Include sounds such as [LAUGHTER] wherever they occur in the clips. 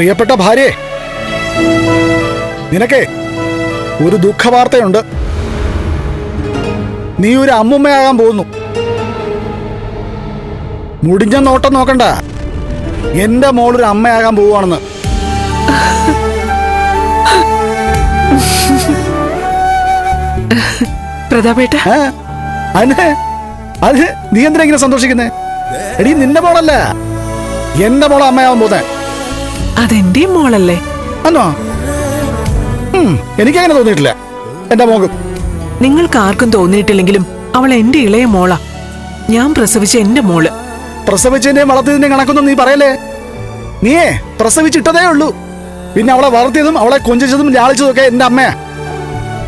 പ്രിയപ്പെട്ട ഭാര്യ നിനക്കേ ഒരു ദുഃഖവാർത്തയുണ്ട്. നീ ഒരു അമ്മുമ്മയാകാൻ പോകുന്നു. മുടിഞ്ഞ നോട്ടം നോക്കണ്ട. എന്റെ മോളൊരു അമ്മയാകാൻ പോവുകയാണെന്ന്. പ്രതാപേട്ട? അതിന് അത് നീ എന്തിനാ ഇങ്ങനെ സന്തോഷിക്കുന്നേ? എടീ നിന്റെ മോളല്ല? എന്റെ മോളെ അമ്മയാവാൻ പോന്നെ അതെന്റെ മോളല്ലേ? എനിക്ക് എനിക്കങ്ങനെ തോന്നിയിട്ടില്ല. എന്റെ മോക്ക്? നിങ്ങൾക്ക് ആർക്കും തോന്നിയിട്ടില്ലെങ്കിലും അവൾ എന്റെ ഇളയ മോളാ. ഞാൻ പ്രസവിച്ച എന്റെ മോൾ. പ്രസവിച്ചതിന്റെ വളർത്തിയതിന്റെ കണക്കൊന്നും നീ പറയല്ലേ? നീയേ പ്രസവിച്ചിട്ടതേ ഉള്ളൂ. പിന്നെ അവളെ വളർത്തിയതും അവളെ കൊഞ്ചിച്ചതും ലാളിച്ചതും ഒക്കെ എന്റെ അമ്മയാ.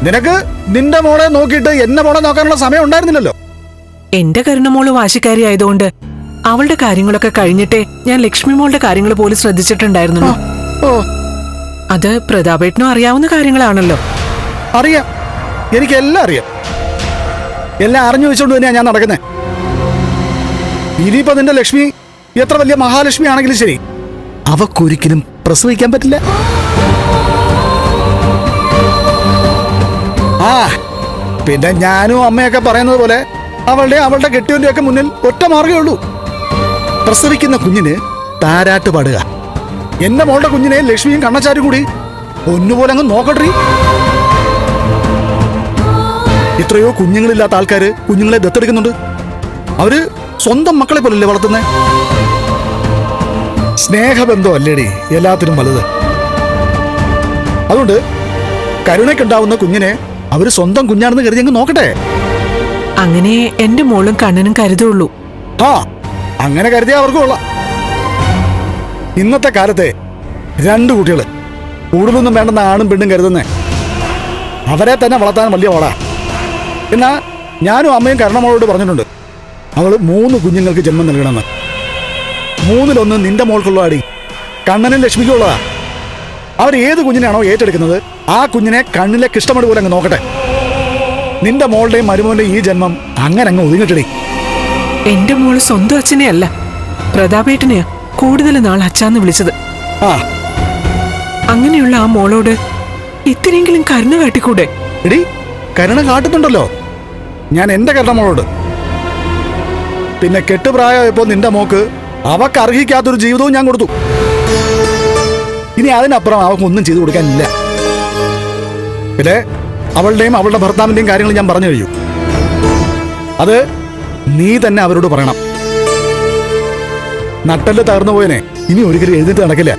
നിനക്ക് നിന്റെ മോളെ നോക്കിയിട്ട് എന്നെ മോളെ നോക്കാനുള്ള സമയം ഉണ്ടായിരുന്നില്ലല്ലോ. എന്റെ കരുണമോൾ വാശിക്കാരി ആയതുകൊണ്ട് അവളുടെ കാര്യങ്ങളൊക്കെ കഴിഞ്ഞിട്ടേ ഞാൻ ലക്ഷ്മി മോളുടെ കാര്യങ്ങൾ പോലും ശ്രദ്ധിച്ചിട്ടുണ്ടായിരുന്നുള്ളൂ. ഓ. അത് പ്രതാപേട്ടനും അറിയാവുന്ന കാര്യങ്ങളാണല്ലോ. അറിയാം. എനിക്ക് എല്ലാം അറിയാം. എല്ലാം അറിഞ്ഞു വെച്ചോണ്ട് തന്നെയാ ഞാൻ നടക്കുന്നത് ഇനിയിപ്പോ നിന്റെ ലക്ഷ്മി എത്ര വലിയ മഹാലക്ഷ്മി ആണെങ്കിലും ശരി അവക്കൊരിക്കലും പ്രസവിക്കാൻ പറ്റില്ല. ആ പിന്നെ ഞാനും അമ്മയൊക്കെ പറയുന്നത് പോലെ അവളുടെ അവളുടെ കെട്ടിയവന്റെ ഒക്കെ മുന്നിൽ ഒറ്റ മാർഗേ ഉള്ളൂ. പ്രസവിക്കുന്ന കുഞ്ഞിന് താരാട്ട് പാടുക. എന്റെ മോളുടെ കുഞ്ഞിനെ ലക്ഷ്മിയും കണ്ണച്ചാരും കൂടി ഒന്നുപോലെ അങ്ങ് നോക്കട്ടെ എത്രയോ കുഞ്ഞുങ്ങളില്ലാത്ത ആൾക്കാര് കുഞ്ഞുങ്ങളെ ദത്തെടുക്കുന്നുണ്ട്. അവർ സ്വന്തം മക്കളെ പോലല്ലേ വളർത്തുന്നേ? സ്നേഹബന്ധം അല്ലേടി? എല്ലാത്തിനും വലുത്. അതുകൊണ്ട് കരുണയ്ക്കുണ്ടാവുന്ന കുഞ്ഞിനെ അവർ സ്വന്തം കുഞ്ഞാണെന്ന് കരുതി അങ്ങ് നോക്കട്ടെ. അങ്ങനെ എന്റെ മോളും കണ്ണനും കരുതുള്ളൂ. ആ അങ്ങനെ കരുതിയ അവർക്ക് കൊള്ളാം. ഇന്നത്തെ കാലത്തെ രണ്ട് കുട്ടികൾ കൂടുതലൊന്നും വേണ്ടെന്ന ആണും പെണ്ണും കരുതുന്നേ. അവരെ തന്നെ വളർത്താൻ വലിയ ഓടാ എന്നാ ഞാനും അമ്മയും കരണമോളോട് പറഞ്ഞിട്ടുണ്ട്. അവൾ മൂന്ന് കുഞ്ഞുങ്ങൾക്ക് ജന്മം നൽകണമെന്ന്. മൂന്നിലൊന്ന് നിന്റെ മോൾക്കുള്ള അടി. കണ്ണനും ലക്ഷ്മിക്കുള്ളതാ അവർ ഏത് കുഞ്ഞിനാണോ ഏറ്റെടുക്കുന്നത് ആ കുഞ്ഞിനെ കണ്ണിലെ കൃഷ്ണമട് പോലെ അങ്ങ് നോക്കട്ടെ. നിന്റെ മോളുടെയും മരുമോന്റെയും ഈ ജന്മം അങ്ങനെ അങ്ങ് ഒതുങ്ങിട്ടടി എന്റെ മോൾ സ്വന്തം അച്ഛനെ അല്ല പ്രതാപേട്ടനെയാ കൂടുതൽ നാൾ അച്ഛാന്ന് വിളിച്ചത്. അങ്ങനെയുള്ള ആ മോളോട് ഇത്തിരിയെങ്കിലും കരുണ കാട്ടിക്കൂടെ? എടി കരുണ കാട്ടുന്നുണ്ടല്ലോ. ഞാൻ എന്റെ കരുണ മോളോട്. പിന്നെ കെട്ടുപ്രായമായപ്പോ നിന്റെ മോക്ക് അവക്ക് അർഹിക്കാത്തൊരു ജീവിതവും ഞാൻ കൊടുത്തു. ഇനി അതിനപ്പുറം അവക്ക് ഒന്നും ചെയ്തു കൊടുക്കാനില്ല. പിന്നെ അവളുടെയും അവളുടെ ഭർത്താവിന്റെയും കാര്യങ്ങൾ ഞാൻ പറഞ്ഞു കഴിയും അത് നീ തന്നെ അവരോട് പറയണം. നട്ടൽ തകർന്നു പോയനെ. ഇനി ഒരിക്കലും എഴുതിട്ട് നടക്കില്ല.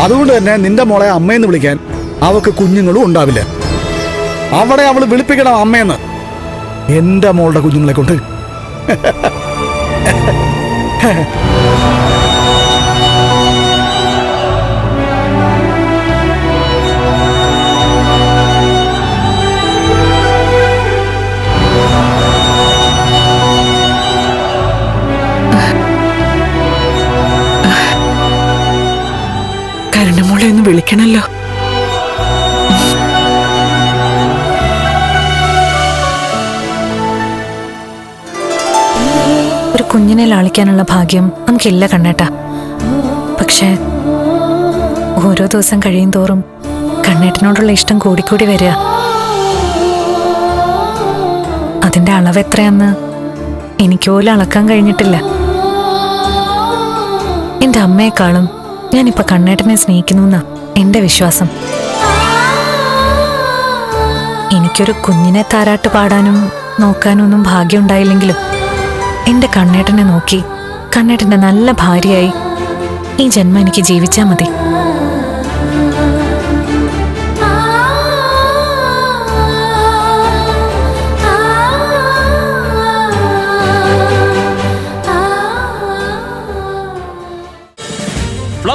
അതുകൊണ്ട് തന്നെ നിന്റെ മോളെ അമ്മയെന്ന് വിളിക്കാൻ അവക്ക് കുഞ്ഞുങ്ങളും ഉണ്ടാവില്ല. അവിടെ അവൾ വിളിപ്പിക്കണം അമ്മയെന്ന്. എന്റെ മോളുടെ കുഞ്ഞുങ്ങളെ കൊണ്ട്. [LAUGHS] കരുണമോളെ ഒന്ന് വിളിക്കണല്ലോ. ഒരു കുഞ്ഞിനെ ലാളിക്കാനുള്ള ഭാഗ്യം നമുക്കില്ല കണ്ണേട്ട. പക്ഷേ ഓരോ ദിവസം കഴിയും തോറും കണ്ണേട്ടനോടുള്ള ഇഷ്ടം കൂടിക്കൂടി വരിക. അതിന്റെ അളവ് എത്രയാന്ന് എനിക്ക് പോലും അളക്കാൻ കഴിഞ്ഞിട്ടില്ല. എന്റെ അമ്മയെക്കാളും ഞാനിപ്പോ കണ്ണേട്ടനെ സ്നേഹിക്കുന്നു എന്നാ എന്റെ വിശ്വാസം. എനിക്കൊരു കുഞ്ഞിനെ താരാട്ട് പാടാനും നോക്കാനും ഒന്നും ഭാഗ്യം ഉണ്ടായില്ലെങ്കിലും എന്റെ കണ്ണേട്ടനെ നോക്കി കണ്ണേട്ടന്റെ നല്ല ഭാര്യയായി ഈ ജന്മം എനിക്ക് ജീവിച്ചാൽ മതി.